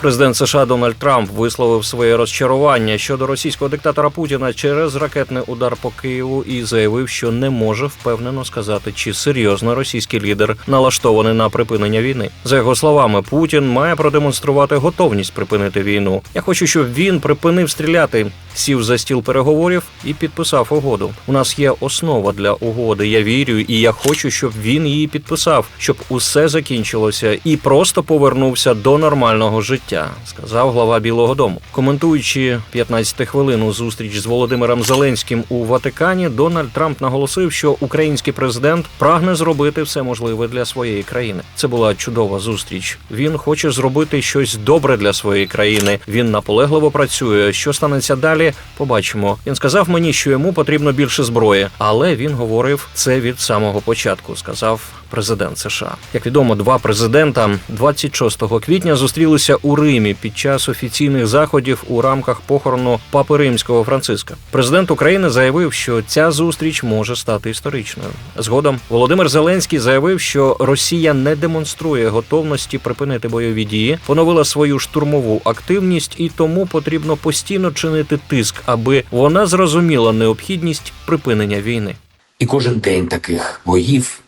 Президент США Дональд Трамп висловив своє розчарування щодо російського диктатора Путіна через ракетний удар по Києву і заявив, що не може впевнено сказати, чи серйозно російський лідер налаштований на припинення війни. За його словами, Путін має продемонструвати готовність припинити війну. Я хочу, щоб він припинив стріляти, сів за стіл переговорів і підписав угоду. У нас є основа для угоди. Я вірю, і я хочу, щоб він її підписав, щоб усе закінчилося і просто повернувся до нормального життя. Сказав глава Білого Дому, коментуючи 15 хвилину зустріч з Володимиром Зеленським у Ватикані. Дональд Трамп наголосив, що український президент прагне зробити все можливе для своєї країни. Це була чудова зустріч. Він хоче зробити щось добре для своєї країни. Він наполегливо працює. Що станеться далі? Побачимо. Він сказав мені, що йому потрібно більше зброї, але він говорив це від самого початку. Сказав президент США. Як відомо, два президента 26 квітня зустрілися у Римі під час офіційних заходів у рамках похорону папи римського Франциска. Президент України заявив, що ця зустріч може стати історичною. Згодом Володимир Зеленський заявив, що Росія не демонструє готовності припинити бойові дії, поновила свою штурмову активність, і тому потрібно постійно чинити тиск, аби вона зрозуміла необхідність припинення війни. І кожен день таких боїв,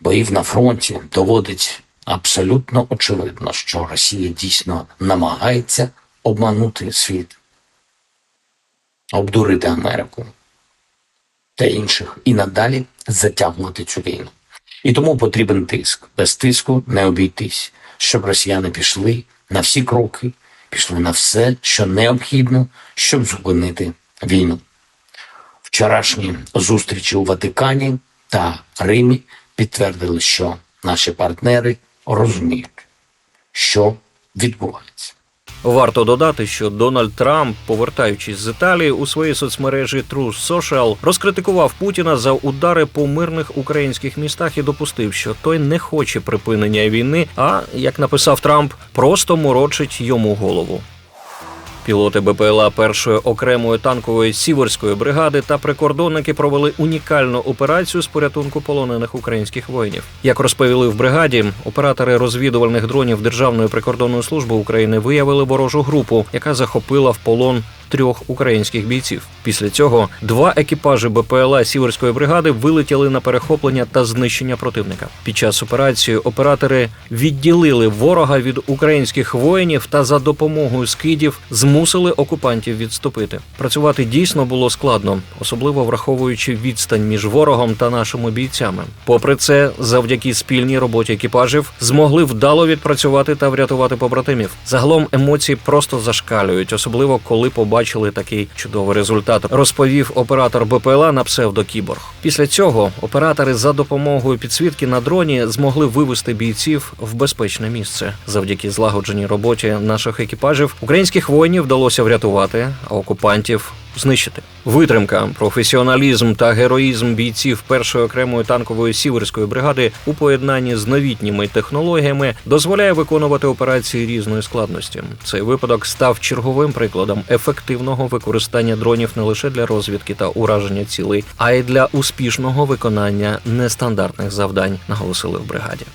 боїв на фронті доводить абсолютно очевидно, що Росія дійсно намагається обманути світ, обдурити Америку та інших і надалі затягувати цю війну. І тому потрібен тиск. Без тиску не обійтись, щоб росіяни пішли на всі кроки, пішли на все, що необхідно, щоб зупинити війну. Вчорашні зустрічі у Ватикані та Римі підтвердили, що наші партнери розуміють, що відбувається. Варто додати, що Дональд Трамп, повертаючись з Італії, у своїй соцмережі Truth Social розкритикував Путіна за удари по мирних українських містах і допустив, що той не хоче припинення війни, а як написав Трамп, просто морочить йому голову. Пілоти БПЛА першої окремої танкової сіверської бригади та прикордонники провели унікальну операцію з порятунку полонених українських воїнів. Як розповіли в бригаді, оператори розвідувальних дронів Державної прикордонної служби України виявили ворожу групу, яка захопила в полон трьох українських бійців. Після цього два екіпажі БПЛА сіверської бригади вилетіли на перехоплення та знищення противника. Під час операції оператори відділили ворога від українських воїнів та за допомогою скидів змусили окупантів відступити. Працювати дійсно було складно, особливо враховуючи відстань між ворогом та нашими бійцями. Попри це, завдяки спільній роботі екіпажів змогли вдало відпрацювати та врятувати побратимів. Загалом емоції просто зашкалюють, особливо коли побачили такий чудовий результат. Розповів оператор БПЛА на псевдокіборг. Після цього оператори за допомогою підсвітки на дроні змогли вивести бійців в безпечне місце. Завдяки злагодженій роботі наших екіпажів українських воїнів вдалося врятувати, а окупантів знищити. Витримка, професіоналізм та героїзм бійців першої окремої танкової сіверської бригади у поєднанні з новітніми технологіями дозволяє виконувати операції різної складності. Цей випадок став черговим прикладом ефективного використання дронів не лише для розвідки та ураження цілей, а й для успішного виконання нестандартних завдань, наголосили в бригаді.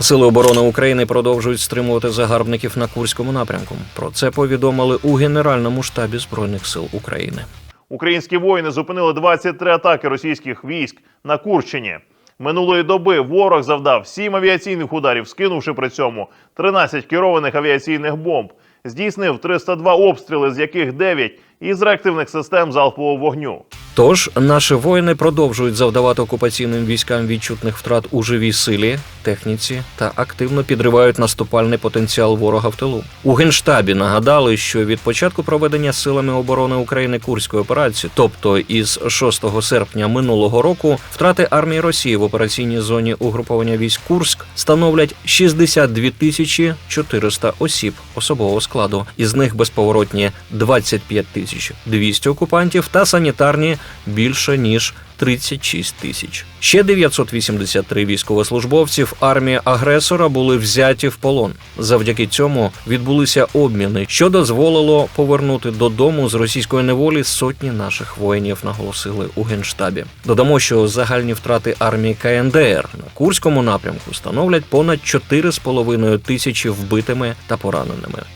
Сили оборони України продовжують стримувати загарбників на Курському напрямку. Про це повідомили у Генеральному штабі Збройних сил України. Українські воїни зупинили 23 атаки російських військ на Курщині. Минулої доби ворог завдав 7 авіаційних ударів, скинувши при цьому 13 керованих авіаційних бомб. Здійснив 302 обстріли, з яких 9 із реактивних систем залпового вогню. Тож наші воїни продовжують завдавати окупаційним військам відчутних втрат у живій силі, техніці та активно підривають наступальний потенціал ворога в тилу. У генштабі нагадали, що від початку проведення силами оборони України курської операції, тобто із 6 серпня минулого року, втрати армії Росії в операційній зоні угруповання військ Курськ становлять 62 тисячі 400 осіб особового складу, із них безповоротні 25 тисяч 200 окупантів та санітарні більше ніж 36 тисяч. Ще 983 військовослужбовців армії агресора були взяті в полон. Завдяки цьому відбулися обміни, що дозволило повернути додому з російської неволі сотні наших воїнів, наголосили у генштабі. Додамо, що загальні втрати армії КНДР на Курському напрямку становлять понад 4,5 тисячі вбитими та пораненими.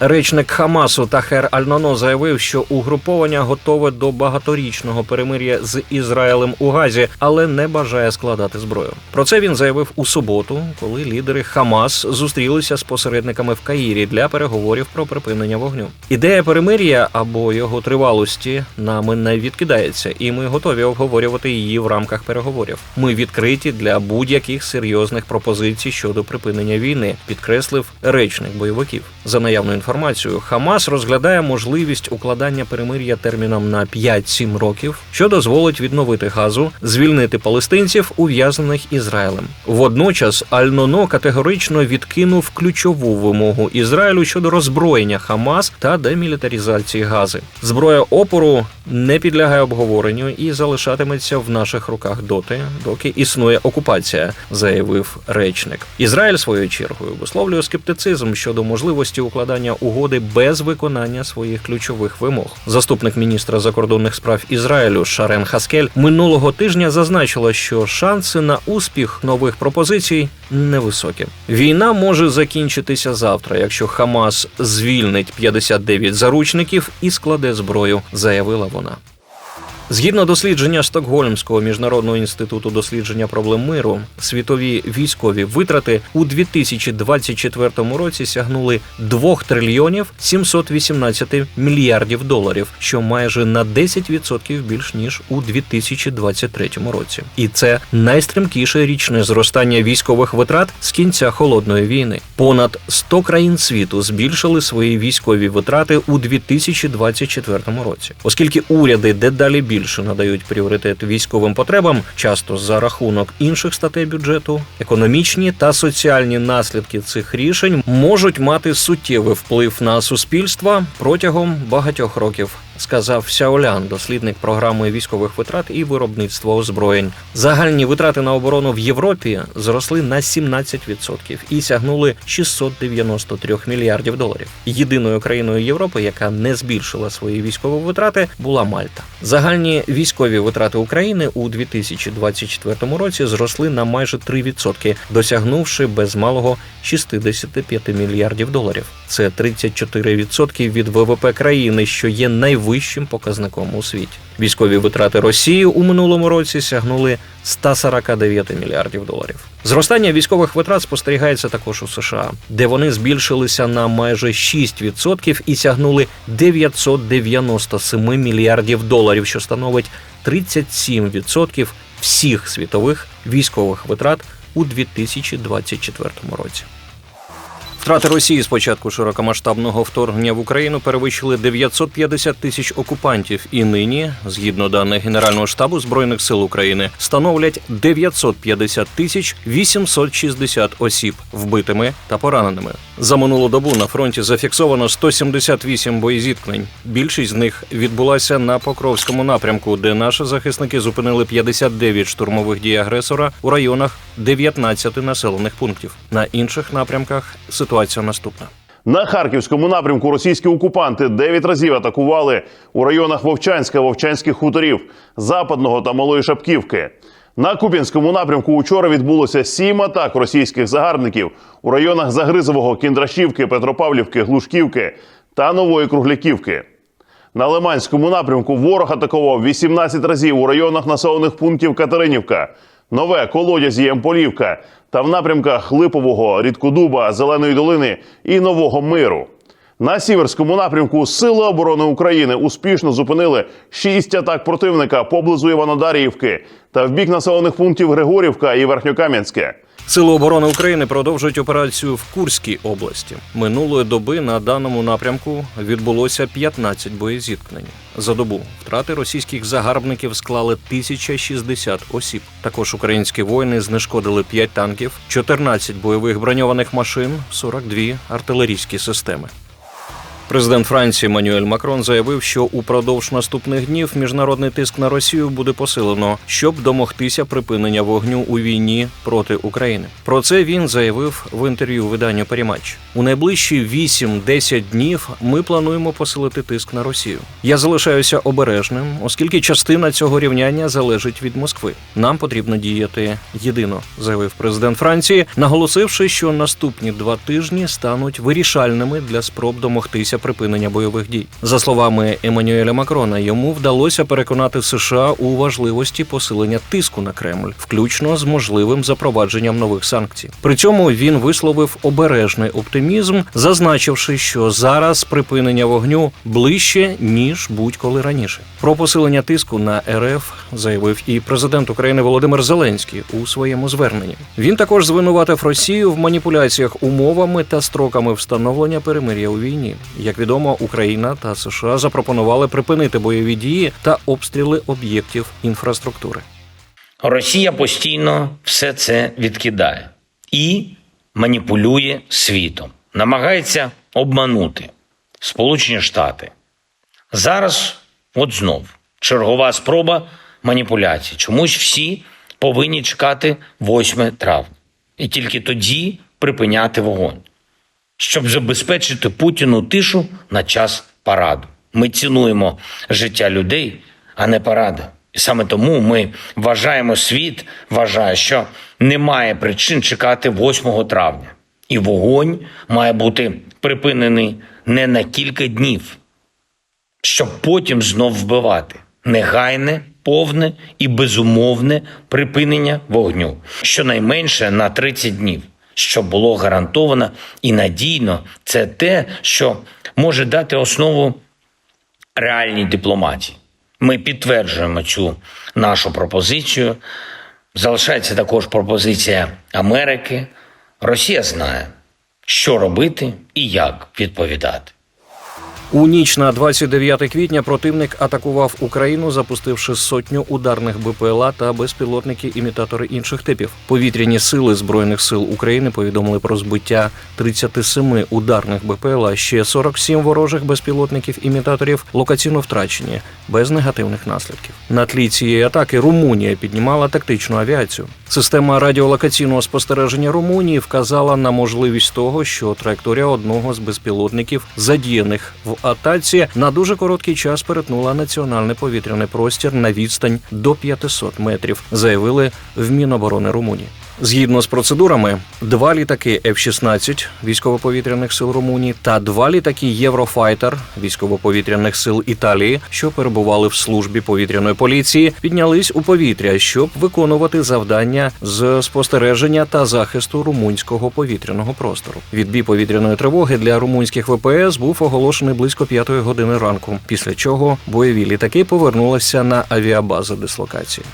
Речник Хамасу Тахер Альноно заявив, що угруповання готове до багаторічного перемир'я з Ізраїлем у Газі, але не бажає складати зброю. Про це він заявив у суботу, коли лідери Хамас зустрілися з посередниками в Каїрі для переговорів про припинення вогню. Ідея перемир'я або його тривалості нами не відкидається, і ми готові обговорювати її в рамках переговорів. Ми відкриті для будь-яких серйозних пропозицій щодо припинення війни, підкреслив речник бойовиків. За наявною інформацією, Хамас розглядає можливість укладання перемир'я терміном на 5-7 років, що дозволить відновити газу, звільнити палестинців, ув'язнених Ізраїлем. Водночас Аль-Ноно категорично відкинув ключову вимогу Ізраїлю щодо роззброєння Хамас та демілітарізації гази. Зброя опору не підлягає обговоренню і залишатиметься в наших руках доти, доки існує окупація, заявив речник. Ізраїль своєю чергою висловлює скептицизм щодо можливості укладання угоди без виконання своїх ключових вимог. Заступник міністра закордонних справ Ізраїлю Шарен Хаскель минулого тижня зазначила, що шанси на успіх нових пропозицій невисокі. Війна може закінчитися завтра, якщо Хамас звільнить 59 заручників і складе зброю, заявила вона. Згідно дослідження Стокгольмського міжнародного інституту дослідження проблем миру, світові військові витрати у 2024 році сягнули 2 трильйонів 718 мільярдів доларів, що майже на 10% більш ніж у 2023 році. І це найстрімкіше річне зростання військових витрат з кінця холодної війни. Понад 100 країн світу збільшили свої військові витрати у 2024 році, оскільки уряди дедалі більше надають пріоритет військовим потребам, часто за рахунок інших статей бюджету, економічні та соціальні наслідки цих рішень можуть мати суттєвий вплив на суспільство протягом багатьох років. Сказав Сяолян, дослідник програми військових витрат і виробництва озброєнь. Загальні витрати на оборону в Європі зросли на 17% і сягнули 693 мільярдів доларів. Єдиною країною Європи, яка не збільшила свої військові витрати, була Мальта. Загальні військові витрати України у 2024 році зросли на майже 3%, досягнувши без малого 65 мільярдів доларів. Це 34% від ВВП країни, що є найвищим показником у світі. Військові витрати Росії у минулому році сягнули 149 мільярдів доларів. Зростання військових витрат спостерігається також у США, де вони збільшилися на майже 6% і сягнули 997 мільярдів доларів, що становить 37% всіх світових військових витрат у 2024 році. Втрати Росії з початку широкомасштабного вторгнення в Україну перевищили 950 тисяч окупантів, і нині, згідно даних Генерального штабу збройних сил України, становлять 950 тисяч 860 осіб вбитими та пораненими. За минулу добу на фронті зафіксовано 178 боєзіткнень. Більшість з них відбулася на Покровському напрямку, де наші захисники зупинили 59 штурмових дій агресора у районах 19 населених пунктів. На інших напрямках ситуація наступна. На харківському напрямку російські окупанти дев'ять разів атакували у районах Вовчанська, Вовчанських хуторів, Западного та Малої Шапківки. На Куп'янському напрямку учора відбулося сім атак російських загарбників у районах Загризового, Кіндрашівки, Петропавлівки, Глушківки та Нової Кругляківки. На Лиманському напрямку ворог атакував 18 разів у районах населених пунктів Катеринівка, Нове, Колодязі, Емполівка та в напрямках Липового, Рідкодуба, Зеленої долини і Нового Миру. На сіверському напрямку Сили оборони України успішно зупинили шість атак противника поблизу Іванодаріївки та в бік населених пунктів Григорівка і Верхньокам'янське. Сили оборони України продовжують операцію в Курській області. Минулої доби на даному напрямку відбулося 15 боєзіткнень. За добу втрати російських загарбників склали 1060 осіб. Також українські воїни знешкодили 5 танків, 14 бойових броньованих машин, 42 артилерійські системи. Президент Франції Мануель Макрон заявив, що упродовж наступних днів міжнародний тиск на Росію буде посилено, щоб домогтися припинення вогню у війні проти України. Про це він заявив в інтерв'ю виданню Паріматч. У найближчі 8-10 днів ми плануємо посилити тиск на Росію. Я залишаюся обережним, оскільки частина цього рівняння залежить від Москви. Нам потрібно діяти єдино, заявив президент Франції, наголосивши, що наступні два тижні стануть вирішальними для спроб домогтися припинення бойових дій. За словами Еммануеля Макрона, йому вдалося переконати США у важливості посилення тиску на Кремль, включно з можливим запровадженням нових санкцій. При цьому він висловив обережний оптимізм, зазначивши, що зараз припинення вогню ближче ніж будь-коли раніше. Про посилення тиску на РФ заявив і президент України Володимир Зеленський у своєму зверненні. Він також звинуватив Росію в маніпуляціях умовами та строками встановлення перемир'я у війні. Як відомо, Україна та США запропонували припинити бойові дії та обстріли об'єктів інфраструктури. Росія постійно все це відкидає і маніпулює світом, намагається обманути Сполучені Штати. Зараз, от знов, чергова спроба маніпуляції. Чомусь всі повинні чекати 8 травня і тільки тоді припиняти вогонь, щоб забезпечити Путіну тишу на час параду. Ми цінуємо життя людей, а не паради. І саме тому ми вважаємо, світ вважає, що немає причин чекати 8 травня. І вогонь має бути припинений не на кілька днів, щоб потім знов вбивати. Негайне, повне і безумовне припинення вогню, щонайменше на 30 днів, щоб було гарантовано і надійно. Це те, що може дати основу реальній дипломатії. Ми підтверджуємо цю нашу пропозицію. Залишається також пропозиція Америки. Росія знає, що робити і як відповідати. У ніч на 29 квітня противник атакував Україну, запустивши сотню ударних БПЛА та безпілотники-імітатори інших типів. Повітряні сили збройних сил України повідомили про збиття 37 ударних БПЛА, ще 47 ворожих безпілотників-імітаторів локаційно втрачені без негативних наслідків. На тлі цієї атаки Румунія піднімала тактичну авіацію. Система радіолокаційного спостереження Румунії вказала на можливість того, що траєкторія одного з безпілотників, задіяних в атаці, на дуже короткий час перетнула національний повітряний простір на відстань до 500 метрів, заявили в Міноборони Румунії. Згідно з процедурами, два літаки F-16 військово-повітряних сил Румунії та два літаки Єврофайтер військово-повітряних сил Італії, що перебували в службі повітряної поліції, піднялись у повітря, щоб виконувати завдання з спостереження та захисту румунського повітряного простору. Відбій повітряної тривоги для румунських ВПС був оголошений близько п'ятої години ранку, після чого бойові літаки повернулися на авіабази дислокації.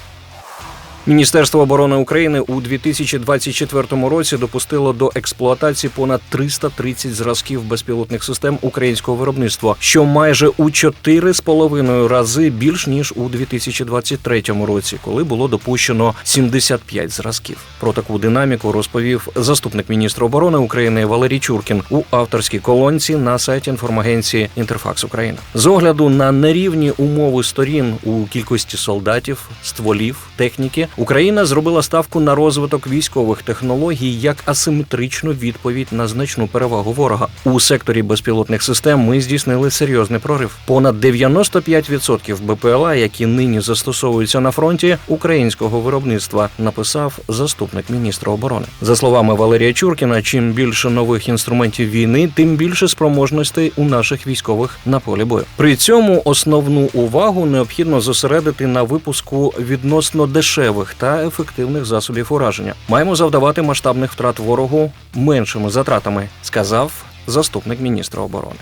Міністерство оборони України у 2024 році допустило до експлуатації понад 330 зразків безпілотних систем українського виробництва, що майже у 4,5 рази більш ніж у 2023 році, коли було допущено 75 зразків. Про таку динаміку розповів заступник міністра оборони України Валерій Чуркін у авторській колонці на сайті інформагенції Інтерфакс Україна. З огляду на нерівні умови сторін у кількості солдатів, стволів, техніки. Україна зробила ставку на розвиток військових технологій як асиметричну відповідь на значну перевагу ворога. У секторі безпілотних систем ми здійснили серйозний прорив. Понад 95% БПЛА, які нині застосовуються на фронті українського виробництва, написав заступник міністра оборони. За словами Валерія Чуркіна, чим більше нових інструментів війни, тим більше спроможностей у наших військових на полі бою. При цьому основну увагу необхідно зосередити на випуску відносно дешевих та ефективних засобів ураження. Маємо завдавати масштабних втрат ворогу меншими затратами, сказав заступник міністра оборони.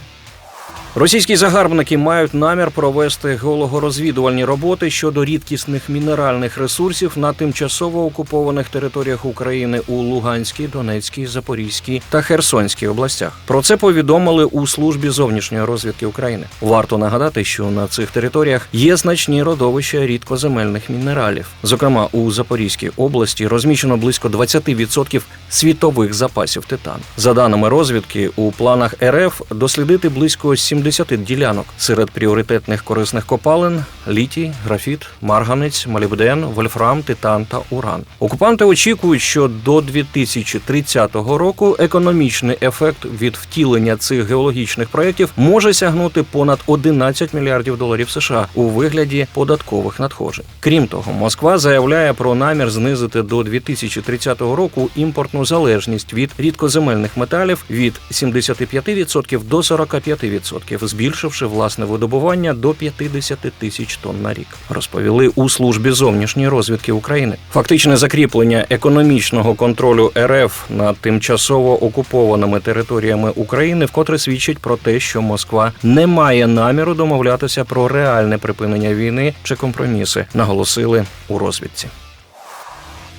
Російські загарбники мають намір провести геологорозвідувальні роботи щодо рідкісних мінеральних ресурсів на тимчасово окупованих територіях України у Луганській, Донецькій, Запорізькій та Херсонській областях. Про це повідомили у службі зовнішньої розвідки України. Варто нагадати, що на цих територіях є значні родовища рідкоземельних мінералів. Зокрема, у Запорізькій області розміщено близько 20% світових запасів титану. За даними розвідки, у планах РФ дослідити близько 70 ділянок серед пріоритетних корисних копалин: літій, графіт, марганець, молібден, вольфрам, титан та уран. Окупанти очікують, що до 2030 року економічний ефект від втілення цих геологічних проєктів може сягнути понад 11 мільярдів доларів США у вигляді податкових надходжень. Крім того, Москва заявляє про намір знизити до 2030 року імпортну залежність від рідкоземельних металів від 75% до 45%, збільшивши власне видобування до 50 тисяч тонн на рік. Розповіли у службі зовнішньої розвідки України. Фактичне закріплення економічного контролю РФ над тимчасово окупованими територіями України вкотре свідчить про те, що Москва не має наміру домовлятися про реальне припинення війни чи компроміси, наголосили у розвідці.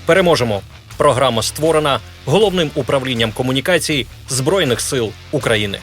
Переможемо. Програма створена головним управлінням комунікацій Збройних сил України.